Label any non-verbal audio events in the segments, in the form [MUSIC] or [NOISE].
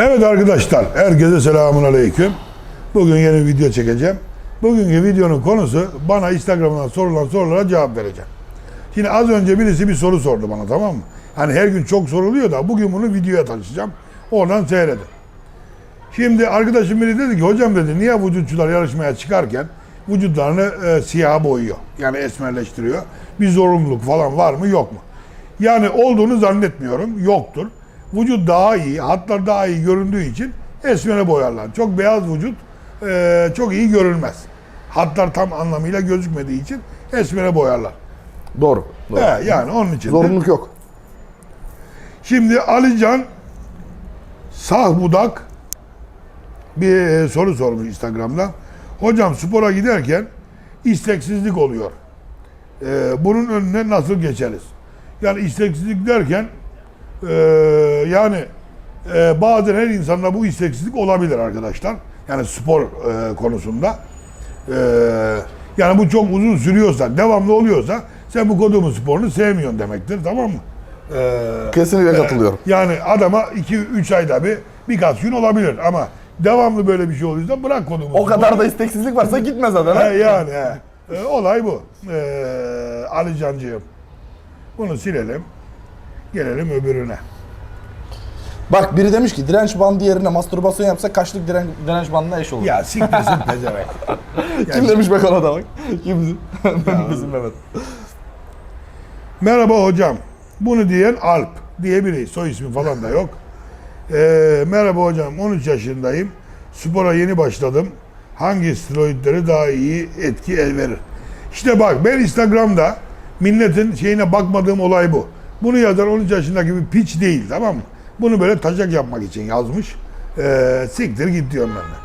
Evet arkadaşlar, herkese selamun aleyküm. Bugün yeni bir video çekeceğim. Bugünkü videonun konusu bana Instagram'dan sorulan sorulara cevap vereceğim. Şimdi az önce birisi bir soru sordu bana tamam mı? Hani her gün çok soruluyor da bugün bunu videoya taşıyacağım. Oradan seyredin. Şimdi arkadaşım biri dedi ki hocam dedi niye vücutçular yarışmaya çıkarken vücutlarını e, siyaha boyuyor? Yani esmerleştiriyor. Bir zorunluluk falan var mı yok mu? Yani olduğunu zannetmiyorum. Yoktur. Vücut daha iyi, hatlar daha iyi göründüğü için esmere boyarlar. Çok beyaz vücut e, çok iyi görünmez. Hatlar tam anlamıyla gözükmediği için esmere boyarlar. Doğru. doğru. He, yani onun için. de- Zorunluluk yok. Şimdi Alican sağ budak bir e, soru sormuş Instagram'da. Hocam spora giderken isteksizlik oluyor. Ee, bunun önüne nasıl geçeriz? Yani isteksizlik derken e, yani e, bazen her insanda bu isteksizlik olabilir arkadaşlar. Yani spor e, konusunda. E, yani bu çok uzun sürüyorsa, devamlı oluyorsa sen bu kodumu sporunu sevmiyorsun demektir tamam mı? Ee, Kesinlikle katılıyorum. yani adama 2-3 ayda bir birkaç gün olabilir ama devamlı böyle bir şey oluyorsa bırak konumu. O kadar da isteksizlik varsa [LAUGHS] gitme zaten. He, yani he. E, olay bu. Ee, Ali Cancığım. Bunu silelim. Gelelim öbürüne. Bak biri demiş ki direnç bandı yerine mastürbasyon yapsak kaçlık diren, direnç bandına eş olur. Ya siktirsin pezevenk. [LAUGHS] Kim demiş bak ona da bak. Kim? [LAUGHS] Bizim Mehmet. Merhaba hocam. Bunu diyen Alp diye biri. Soy ismi falan da yok. Ee, merhaba hocam. 13 yaşındayım. Spora yeni başladım. Hangi steroidleri daha iyi etki el verir? İşte bak ben Instagram'da milletin şeyine bakmadığım olay bu. Bunu yazan 13 yaşındaki bir piç değil tamam mı? Bunu böyle taşak yapmak için yazmış. Ee, siktir git diyorum ben de.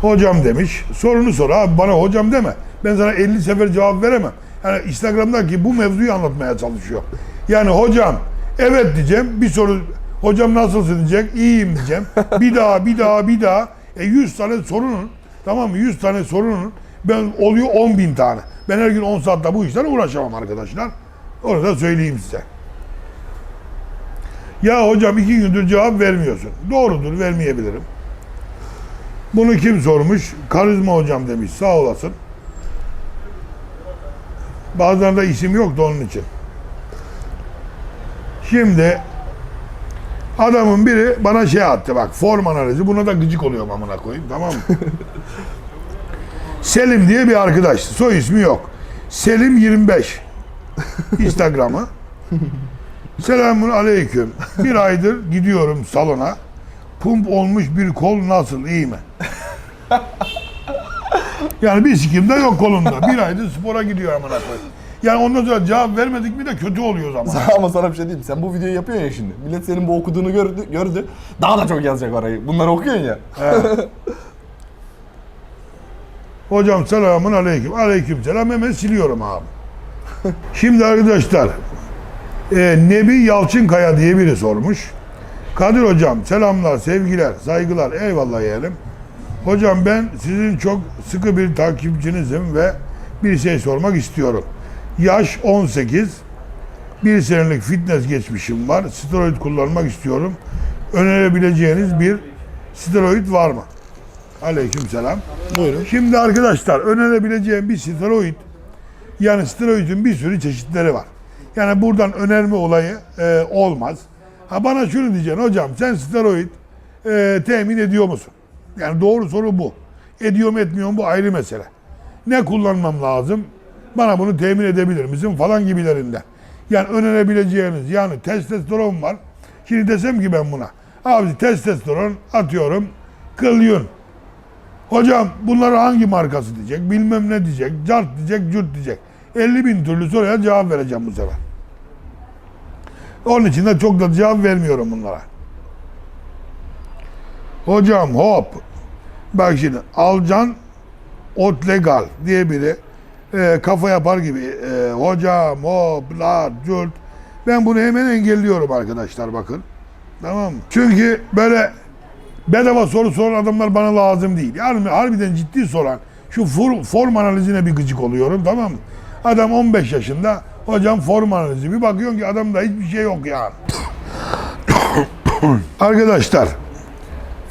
Hocam demiş. Sorunu sor abi bana hocam deme. Ben sana 50 sefer cevap veremem. Yani Instagram'daki bu mevzuyu anlatmaya çalışıyor. Yani hocam evet diyeceğim. Bir soru hocam nasılsın diyecek. İyiyim diyeceğim. Bir daha bir daha bir daha. E 100 tane sorunun tamam mı? 100 tane sorunun ben oluyor 10 bin tane. Ben her gün 10 saatte bu işlerle uğraşamam arkadaşlar. Onu da söyleyeyim size. Ya hocam iki gündür cevap vermiyorsun. Doğrudur vermeyebilirim. Bunu kim sormuş? Karizma hocam demiş. Sağ olasın. Bazen de isim yok da onun için. Şimdi adamın biri bana şey attı bak form analizi. Buna da gıcık oluyorum amına koyayım tamam mı? [LAUGHS] Selim diye bir arkadaş. Soy ismi yok. Selim 25. Instagram'ı. [LAUGHS] Selamun aleyküm. Bir aydır gidiyorum salona. Pump olmuş bir kol nasıl iyi mi? yani bir sikim de yok kolunda. Bir aydır spora gidiyor amına koyayım. Yani ondan sonra cevap vermedik mi de kötü oluyor zaman. [LAUGHS] Ama sana bir şey diyeyim. Sen bu videoyu yapıyorsun ya şimdi. Millet senin bu okuduğunu gördü, gördü. Daha da çok yazacak orayı. Bunları okuyorsun ya. [LAUGHS] Hocam selamun aleyküm. Aleyküm selam hemen siliyorum abi. [LAUGHS] Şimdi arkadaşlar e, Nebi Yalçınkaya diye biri sormuş. Kadir hocam selamlar, sevgiler, saygılar, eyvallah yeğenim. Hocam ben sizin çok sıkı bir takipçinizim ve bir şey sormak istiyorum. Yaş 18, bir senelik fitness geçmişim var. Steroid kullanmak istiyorum. Önerebileceğiniz bir steroid var mı? Aleyküm selam. Buyurun. Şimdi arkadaşlar önerebileceğim bir steroid yani steroidin bir sürü çeşitleri var. Yani buradan önerme olayı e, olmaz. Ha bana şunu diyeceksin hocam sen steroid e, temin ediyor musun? Yani doğru soru bu. Ediyor mu etmiyor mu bu ayrı mesele. Ne kullanmam lazım? Bana bunu temin edebilir misin falan gibilerinden. Yani önerebileceğiniz yani testosteron var. Şimdi desem ki ben buna. Abi testosteron atıyorum kılyun. Hocam bunları hangi markası diyecek, bilmem ne diyecek, cart diyecek, cürt diyecek. 50 bin türlü soruya cevap vereceğim bu sefer. Onun için de çok da cevap vermiyorum bunlara. Hocam hop. Bak şimdi Alcan Otlegal diye biri e, kafa yapar gibi e, hocam hop la cürt. Ben bunu hemen engelliyorum arkadaşlar bakın. Tamam mı? Çünkü böyle bedava soru soran adamlar bana lazım değil. Yani harbiden ciddi soran şu for- form analizine bir gıcık oluyorum tamam mı? Adam 15 yaşında hocam form analizi bir bakıyorsun ki adamda hiçbir şey yok yani. [COUGHS] Arkadaşlar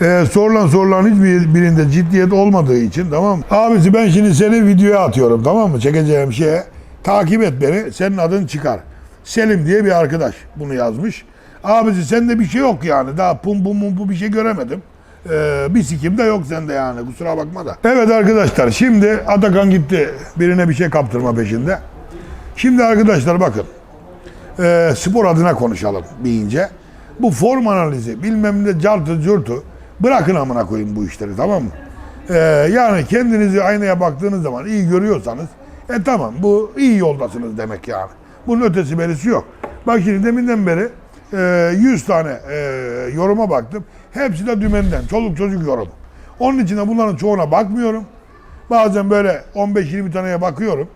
e, sorulan sorulan hiçbir birinde ciddiyet olmadığı için tamam mı? Abisi ben şimdi seni videoya atıyorum tamam mı? Çekeceğim şeye. Takip et beni. Senin adın çıkar. Selim diye bir arkadaş bunu yazmış. Abisi sende bir şey yok yani. Daha pum pum pum bir şey göremedim. Ee, bir sikim de yok sende yani kusura bakma da. Evet arkadaşlar şimdi Atakan gitti birine bir şey kaptırma peşinde. Şimdi arkadaşlar bakın e, spor adına konuşalım bir. Bu form analizi bilmem ne cartı curtu bırakın amına koyun bu işleri tamam mı? E, yani kendinizi aynaya baktığınız zaman iyi görüyorsanız e tamam bu iyi yoldasınız demek yani. Bunun ötesi berisi yok. Bak şimdi deminden beri e, 100 tane e, yoruma baktım. Hepsi de dümenden. Çoluk çocuk yorum. Onun için de bunların çoğuna bakmıyorum. Bazen böyle 15-20 taneye bakıyorum.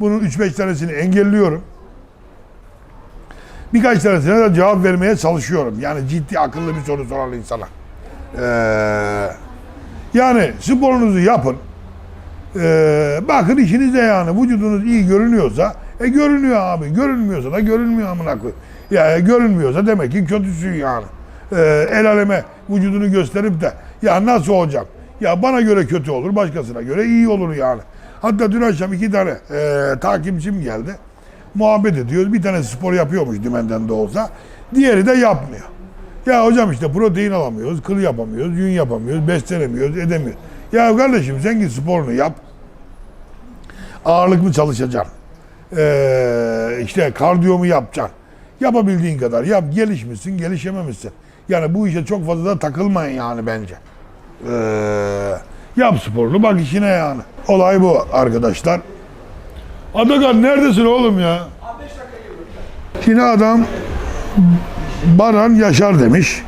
Bunun 3-5 tanesini engelliyorum. Birkaç tanesine de cevap vermeye çalışıyorum. Yani ciddi akıllı bir soru soran insana. Ee, yani sporunuzu yapın. Ee, bakın işinize yani vücudunuz iyi görünüyorsa e görünüyor abi. Görünmüyorsa da görünmüyor amına koy. Ya görünmüyorsa demek ki kötüsün yani. Ee, el aleme vücudunu gösterip de ya nasıl olacak? Ya bana göre kötü olur, başkasına göre iyi olur yani. Hatta dün akşam iki tane e, takipçim geldi. Muhabbet ediyoruz. Bir tane spor yapıyormuş dümenden de olsa. Diğeri de yapmıyor. Ya hocam işte protein alamıyoruz, kıl yapamıyoruz, yün yapamıyoruz, beslenemiyoruz, edemiyoruz. Ya kardeşim sen git sporunu yap. Ağırlıklı çalışacaksın. Ee, işte kardiyo mu yapacaksın. Yapabildiğin kadar yap. Gelişmişsin, gelişememişsin. Yani bu işe çok fazla da takılmayın yani bence. Ee, yap sporunu bak işine yani. Olay bu arkadaşlar. Atakan neredesin oğlum ya? Şimdi adam Baran Yaşar demiş.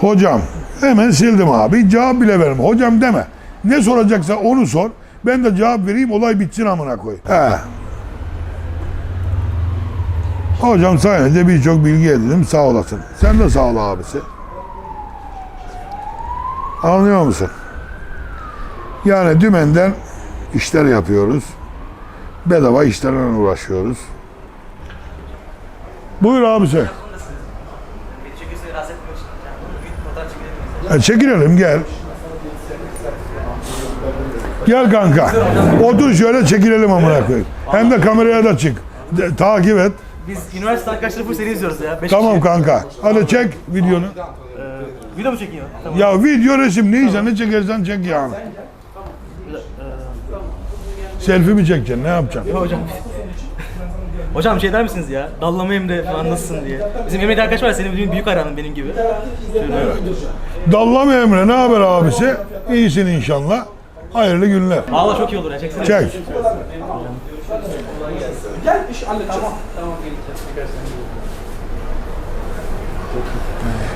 Hocam hemen sildim abi. Cevap bile verme. Hocam deme. Ne soracaksa onu sor. Ben de cevap vereyim olay bitsin amına koy. He. Hocam sayende birçok bilgi edindim sağ olasın. Sen de sağ ol abisi. Anlıyor musun? Yani dümenden işler yapıyoruz. Bedava işlerle uğraşıyoruz. Buyur çekilelim mi? E, çekilelim gel. Gel kanka. Otur şöyle çekilelim amına koyayım. Hem de kameraya da çık. De- takip et. Biz üniversite arkadaşları bu seni izliyoruz ya. Beş Tamam kişi. kanka. Hadi çek videonu. Ee, video mu çekiyor? Tamam. Ya video resim neyse ne çekersen çek yani. Selfie mi çekeceksin ne yapacaksın? Hocam. Hocam şey der misiniz ya? Dallama Emre falan nasılsın diye. Bizim Emre arkadaş var senin büyük, hayranın benim gibi. Şöyle. Dallama Emre ne haber abisi? İyisin inşallah. Hayırlı günler. Valla çok iyi olur ya. Çeksene. Çek.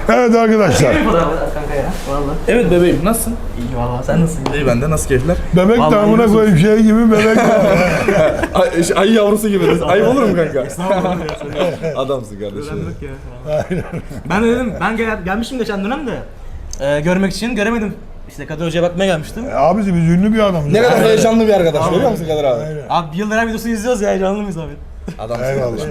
Evet arkadaşlar. Kanka ya. Evet bebeğim nasılsın? İyi valla. Sen nasılsın? İyi bende nasıl keyifler? Bebek Vallahi damına koyup şey gibi bebek var. [LAUGHS] Ay, şey, ay yavrusu gibi. Ayıp olur mu kanka? Adamsın kardeşim. Yok ya. ben de dedim ben gel, gelmiştim geçen dönem de. Ee, görmek için göremedim. İşte Kadir Hoca'ya bakmaya gelmiştim. Abisi biz ünlü bir adamız. Ne kadar heyecanlı bir arkadaş görüyor musun Kadir abi? Abi yıldır her videosunu izliyoruz ya. Heyecanlı mıyız abi? Adamsın Eyvallah. kardeşim.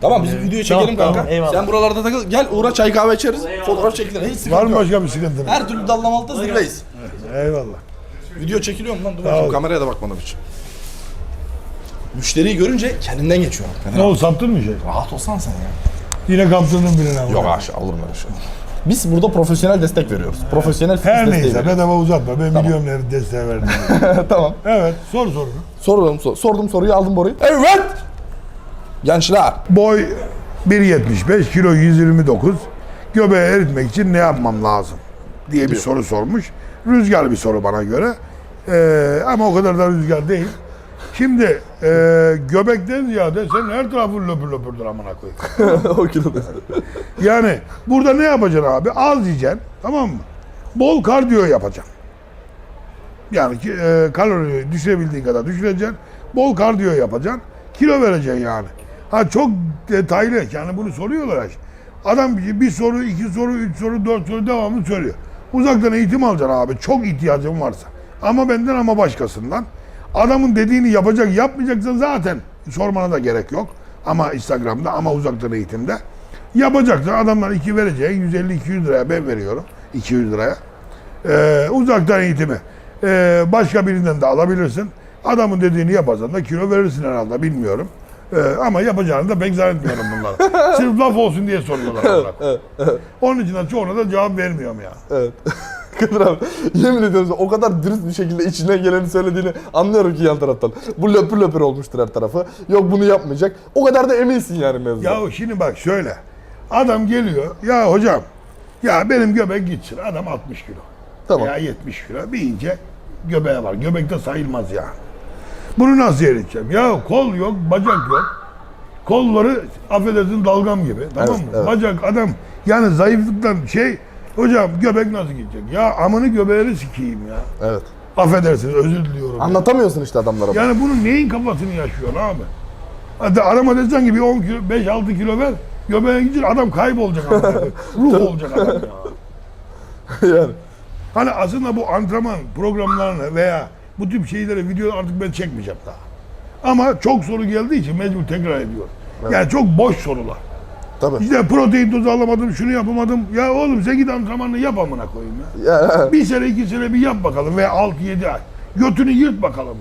Tamam biz videoyu çekelim Tamam, kanka. tamam, eyvallah. Sen buralarda takıl. Gel uğra çay kahve içeriz. Fotoğraf çekilir. Hiç Var sıkıntı mı yok. başka bir sıkıntın? Her türlü dallamalıkta zirveyiz. Eyvallah. Video çekiliyor mu lan? Dur ol. bakayım kameraya da bakmadım hiç. Müşteriyi görünce kendinden geçiyor. Ne oldu saptın mı şey? Rahat olsan sen ya. Yine kaptırdın birine ama. Yok aşağı mu öyle şey? Biz burada profesyonel destek veriyoruz. Profesyonel fitness Her desteği neyse veriyoruz. bedava uzatma. Ben biliyorum ne desteği verdim. [LAUGHS] tamam. evet sor sorunu. Sordum, sor- sordum soruyu aldım boruyu. Evet! Gençler. Boy 1.75, kilo 129. Göbeği eritmek için ne yapmam lazım? diye bir soru sormuş. Rüzgar bir soru bana göre. Ee, ama o kadar da rüzgar değil. Şimdi e, göbekten ziyade senin her tarafın löpür löpürdür amına koyayım. [LAUGHS] o kiloda. Yani burada ne yapacaksın abi? Az yiyeceksin tamam mı? Bol kardiyo yapacaksın. Yani e, kalori düşürebildiğin kadar düşüreceksin. Bol kardiyo yapacaksın. Kilo vereceksin yani. Ha çok detaylı yani bunu soruyorlar. Adam bir, soru, iki soru, üç soru, dört soru devamlı söylüyor. Uzaktan eğitim alacaksın abi çok ihtiyacın varsa. Ama benden ama başkasından. Adamın dediğini yapacak, yapmayacaksan zaten sormana da gerek yok. Ama Instagram'da ama uzaktan eğitimde. Yapacaksa adamlar iki verecek 150-200 liraya ben veriyorum 200 liraya. Ee, uzaktan eğitimi ee, başka birinden de alabilirsin. Adamın dediğini yaparsan da kilo verirsin herhalde bilmiyorum. Ee, ama yapacağını da pek zannetmiyorum bunları. [LAUGHS] Sırf laf olsun diye soruyorlar bunlar. Onun için de çoğuna da cevap vermiyorum ya. Evet. [LAUGHS] Kadir abi yemin ediyorum o kadar dürüst bir şekilde içine geleni söylediğini anlıyorum ki yan taraftan. Bu löpür löpür olmuştur her tarafı. Yok bunu yapmayacak. O kadar da eminsin yani mevzuda. Ya şimdi bak şöyle. Adam geliyor. Ya hocam ya benim göbek gitsin. Adam 60 kilo. Tamam. Ya 70 kilo. Bir ince göbeğe var. Göbekte sayılmaz ya. Bunu nasıl eriteceğim? Ya kol yok, bacak yok. Kolları affedersin dalgam gibi. Tamam mı? evet. Bacak adam yani zayıflıktan şey hocam göbek nasıl gidecek? Ya amını göbeğini sikeyim ya. Evet. Affedersiniz özür diliyorum. Anlatamıyorsun işte adamlara. bunu. Yani bunun neyin kafasını yaşıyor abi? Hadi arama desen ki bir 10 kilo, 5-6 kilo ver. Göbeğe gidince adam kaybolacak. [LAUGHS] Ruh olacak adam ya. [LAUGHS] yani. Hani aslında bu antrenman programlarını veya bu tip şeyleri video artık ben çekmeyeceğim daha. Ama çok soru geldiği için mecbur tekrar ediyorum. Yani çok boş sorular. Tabii. İşte protein tozu alamadım, şunu yapamadım. Ya oğlum sen git antrenmanını yap amına koyayım ya. Ya, Bir sene iki sene bir yap bakalım veya 6-7 ay. Götünü yırt bakalım.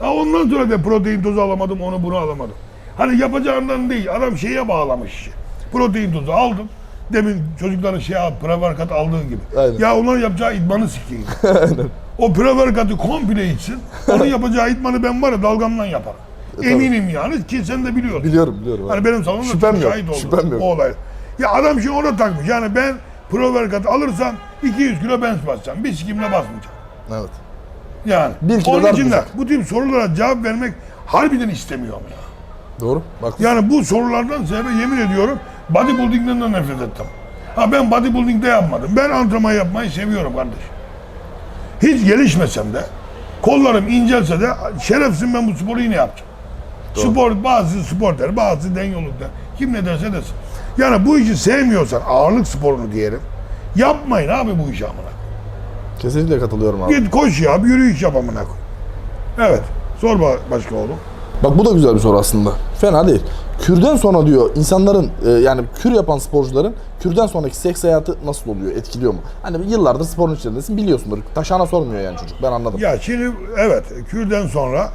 Ha ondan sonra da protein tozu alamadım, onu bunu alamadım. Hani yapacağından değil, adam şeye bağlamış. Protein tozu aldım. Demin çocukların şey al, prevarkat aldığı gibi. Aynen. Ya onların yapacağı idmanı sikeyim. [LAUGHS] O prevarkatı komple içsin. Onun [LAUGHS] yapacağı idmanı ben var ya dalgamdan yaparım. Eminim yani ki sen de biliyorsun. biliyorum biliyorum. Hani benim salonumda Şüphem çok yok, şahit oldum şüphem yok. o olay. Ya adam şimdi ona takmış. Yani ben workout alırsam 200 kilo bench basacağım. Bir sikimle basmayacağım. Evet. Yani. Bir kilo Onun için de bu tip sorulara cevap vermek harbiden istemiyorum ya. Doğru. Bak. Yani bu sorulardan sebebe yemin ediyorum bodybuilding'den de nefret ettim. Ha ben bodybuilding'de yapmadım. Ben antrenman yapmayı seviyorum kardeş. Hiç gelişmesem de kollarım incelse de şerefsin ben bu sporu yine yapacağım. Spor, bazı spor der, bazı den yolu der. Kim ne derse desin. Yani bu işi sevmiyorsan ağırlık sporunu diyelim. Yapmayın abi bu işi amına. Kesinlikle katılıyorum abi. Git koş ya, yürüyüş yap amına. Evet. Sor ba- başka oğlum. Bak bu da güzel bir soru aslında. Fena değil. Kürden sonra diyor insanların e, yani kür yapan sporcuların kürden sonraki seks hayatı nasıl oluyor? Etkiliyor mu? Hani yıllardır sporun içindesin biliyorsundur. Taşana sormuyor yani çocuk. Ben anladım. Ya şimdi evet kürden sonra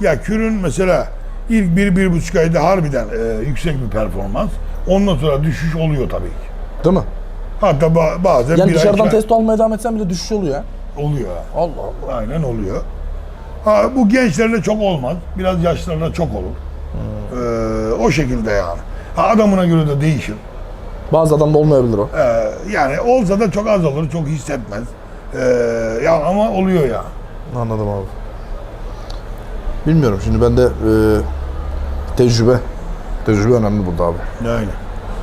ya kürün mesela ilk bir, bir buçuk ayda harbiden e, yüksek bir performans. Ondan sonra düşüş oluyor tabii ki. Değil mi? Hatta ba- bazen Yani bir ay, dışarıdan iki ay test almaya devam etsen bile düşüş oluyor ya. oluyor. Allah Allah. Aynen oluyor. Ha, bu gençlerde çok olmaz. Biraz yaşlarda çok olur. Ee, o şekilde yani. Ha, adamına göre de değişir. Bazı adamda olmayabilir o. Ee, yani olsa da çok az olur, çok hissetmez. Ee, ya ama oluyor ya. Anladım abi. Bilmiyorum şimdi ben de e, tecrübe. Tecrübe önemli burada abi. Aynen.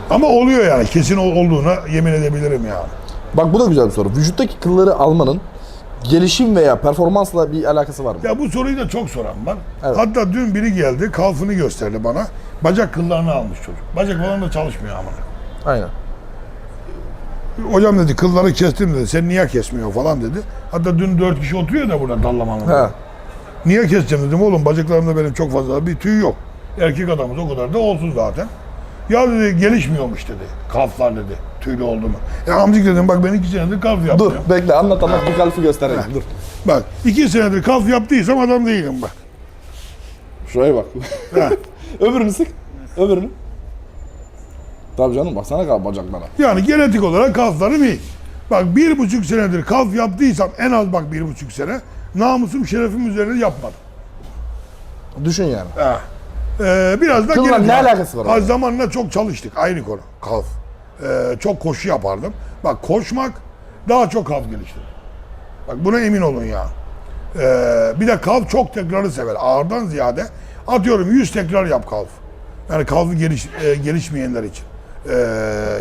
Ama oluyor yani. Kesin ol- olduğuna yemin edebilirim yani. Bak bu da güzel bir soru. Vücuttaki kılları almanın gelişim veya performansla bir alakası var mı? Ya bu soruyu da çok soran var. Evet. Hatta dün biri geldi, kalfını gösterdi bana. Bacak kıllarını almış çocuk. Bacak falan da çalışmıyor ama. Aynen. Hocam dedi kılları kestim dedi. Sen niye kesmiyor falan dedi. Hatta dün dört kişi oturuyor da burada dallamanın. Niye keseceğim dedim oğlum bacaklarımda benim çok fazla bir tüy yok. Erkek adamız o kadar da olsun zaten. Ya dedi gelişmiyormuş dedi. Kalflar dedi. Tüylü oldu mu? Ya amcık dedim bak ben iki senedir kalf Dur yaptım. bekle anlat anlat bir kalfi göstereyim. Dur. Bak iki senedir kalf yaptıysam adam değilim bak. Şuraya bak. Ha. [LAUGHS] Öbürünü sık. Öbürünü. Tabii canım baksana kal bacaklara. Yani genetik olarak kalflarım iyi. Bak bir buçuk senedir kalf yaptıysam en az bak bir buçuk sene namusum şerefim üzerine yapmadım. Düşün yani. Ha. Ee, biraz da genetik. ne alakası var Ha, zamanla çok çalıştık ayrı konu kalf. Ee, çok koşu yapardım. Bak koşmak daha çok kalf geliştirir. Bak buna emin olun ya. Ee, bir de kalf çok tekrarı sever. Ağırdan ziyade atıyorum 100 tekrar yap kalf. Yani kalfı geliş, e, gelişmeyenler için. Ee,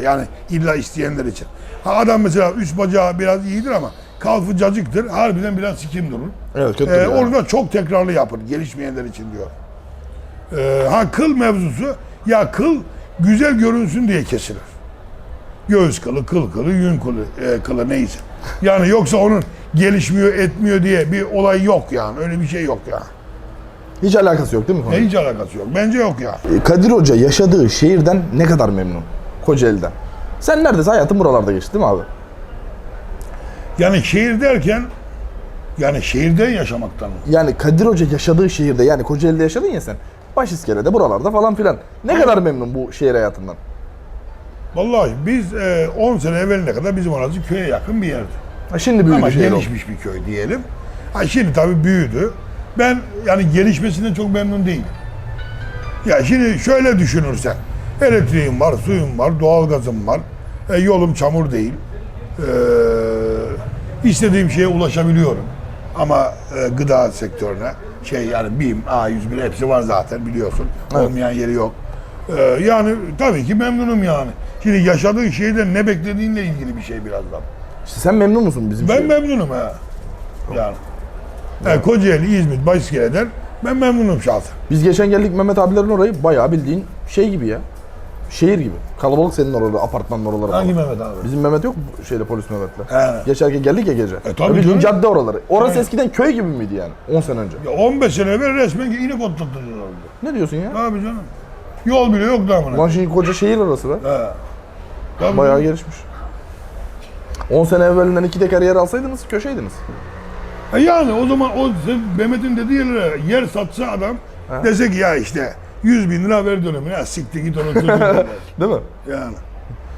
yani illa isteyenler için. Ha adam mesela üst bacağı biraz iyidir ama kalfı cacıktır. Harbiden biraz sikim durur. Evet kötü Ee, yani. onu da çok tekrarlı yapın gelişmeyenler için diyor. Ee, ha kıl mevzusu ya kıl güzel görünsün diye kesilir. Göğüs kılı, kıl kılı, yün kılı, e, kılı neyse. Yani yoksa onun gelişmiyor, etmiyor diye bir olay yok yani. Öyle bir şey yok ya. Hiç alakası yok değil mi? E, hiç alakası yok. Bence yok ya. Kadir Hoca yaşadığı şehirden ne kadar memnun? Kocaeli'den. Sen neredeyse hayatın buralarda geçti değil mi abi? Yani şehir derken yani şehirde yaşamaktan. Yani Kadir Hoca yaşadığı şehirde yani Kocaeli'de yaşadın ya sen. Başiskele'de buralarda falan filan. Ne kadar memnun bu şehir hayatından? Vallahi biz e, 10 sene evveline kadar bizim orası köye yakın bir yerdi. Ha, şimdi büyüdü Ama şehir oldu. gelişmiş bir köy diyelim. Ha şimdi tabii büyüdü. Ben yani gelişmesinden çok memnun değilim. Ya şimdi şöyle düşünürsen. Elektriğim var, suyum var, doğalgazım var. E, yolum çamur değil. E, istediğim şeye ulaşabiliyorum. Ama e, gıda sektörüne şey yani BİM, A101 hepsi var zaten biliyorsun. Evet. Olmayan yeri yok. E, yani tabii ki memnunum yani. Şimdi yaşadığın şeyden ne beklediğinle ilgili bir şey birazdan. İşte sen memnun musun bizim Ben şehir? memnunum ha. Yani. yani Kocaeli, İzmit, Başiskele'den ben memnunum şahsen. Biz geçen geldik Mehmet abilerin orayı bayağı bildiğin şey gibi ya. Şehir gibi. Kalabalık senin oraları, apartmanın oraları. Hangi falan. Mehmet abi? Bizim Mehmet yok mu şeyle polis Mehmet'le? He. Geçerken geldik ya gece. E, tabii Bildiğin canım. cadde oraları. Orası Aynen. eskiden köy gibi miydi yani 10 sene önce? Ya 15 sene evvel resmen inek otlattılar orada. Ne diyorsun ya? Abi canım. Yol bile yoktu amına. Lan şimdi koca şehir arası be. He. Tabii Bayağı canım. gelişmiş. 10 sene evvelinden iki teker yer alsaydınız köşeydiniz. E yani o zaman o Mehmet'in dediği yerlere yer satsa adam dese ki ya işte 100 bin lira ver dönemine ya siktir git onu ver. [LAUGHS] Değil mi? yani.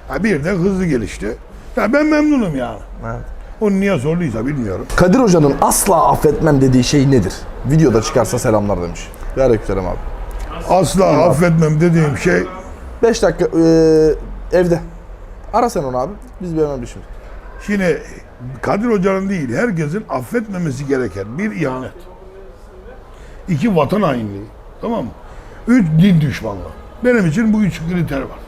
Ha bir de hızlı gelişti. Ya ben memnunum yani. Evet. Onu niye sorduysa bilmiyorum. Kadir Hoca'nın asla affetmem dediği şey nedir? Videoda çıkarsa selamlar demiş. Ve aleykümselam abi. Asla affetmem dediğim şey 5 dakika eee, evde. Ara sen onu abi. Biz bir hemen şimdi. Şimdi Kadir Hoca'nın değil, herkesin affetmemesi gereken bir ihanet. İki vatan hainliği. Tamam mı? Üç din düşmanlığı. Benim için bu üç kriter var.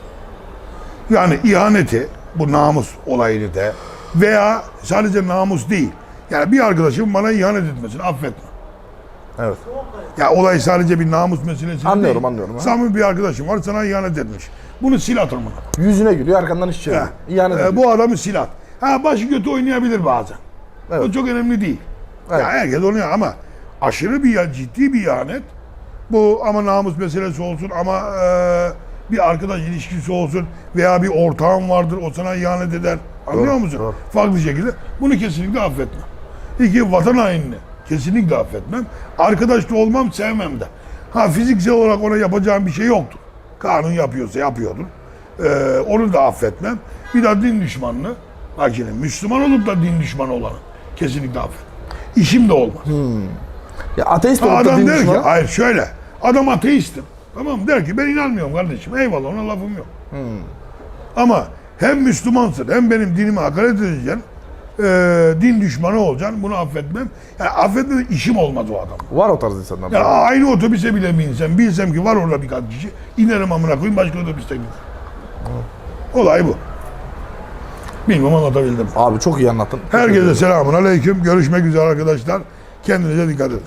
Yani ihaneti, bu namus olayını da veya sadece namus değil. Yani bir arkadaşım bana ihanet etmesini affetme. Evet. Ya olay sadece bir namus meselesi Anlıyorum, değil. anlıyorum, ha. Samimi bir arkadaşım var sana ihanet etmiş. Bunu sil at amına. Yüzüne gülüyor arkandan iş çeviriyor. Ha. İhanet ediyor. bu adamı silah. Ha başı kötü oynayabilir bazen. Evet. O çok önemli değil. Evet. Ya herkes oynuyor ama aşırı bir ciddi bir ihanet. Bu ama namus meselesi olsun ama e, bir arkadaş ilişkisi olsun veya bir ortağın vardır o sana ihanet eder. Anlıyor musun? doğru. Farklı şekilde. Bunu kesinlikle affetmem. İki vatan hainini kesinlikle affetmem. Arkadaş da olmam sevmem de. Ha fiziksel olarak ona yapacağım bir şey yoktur. Kanun yapıyorsa yapıyordur. Ee, onu da affetmem. Bir daha din düşmanını, bak şimdi Müslüman olup da din düşmanı olanı kesinlikle affetmem. İşim de olmaz. Ya ateist olup da adam din der ki, düşmanı- hayır şöyle, adam ateistim. Tamam mı? Der ki ben inanmıyorum kardeşim. Eyvallah ona lafım yok. Ama hem Müslümansın hem benim dinime hakaret edeceksin. e, din düşmanı olacaksın. Bunu affetmem. Yani affetmem işim olmaz o adam. Var o tarz insanlar. Ya aynı otobüse bile binsem, bilsem ki var orada birkaç kişi, inerim amına koyayım başka otobüste giderim. Olay bu. Bilmem anlatabildim. Abi çok iyi anlattın. Herkese selamun aleyküm. Görüşmek üzere arkadaşlar. Kendinize dikkat edin.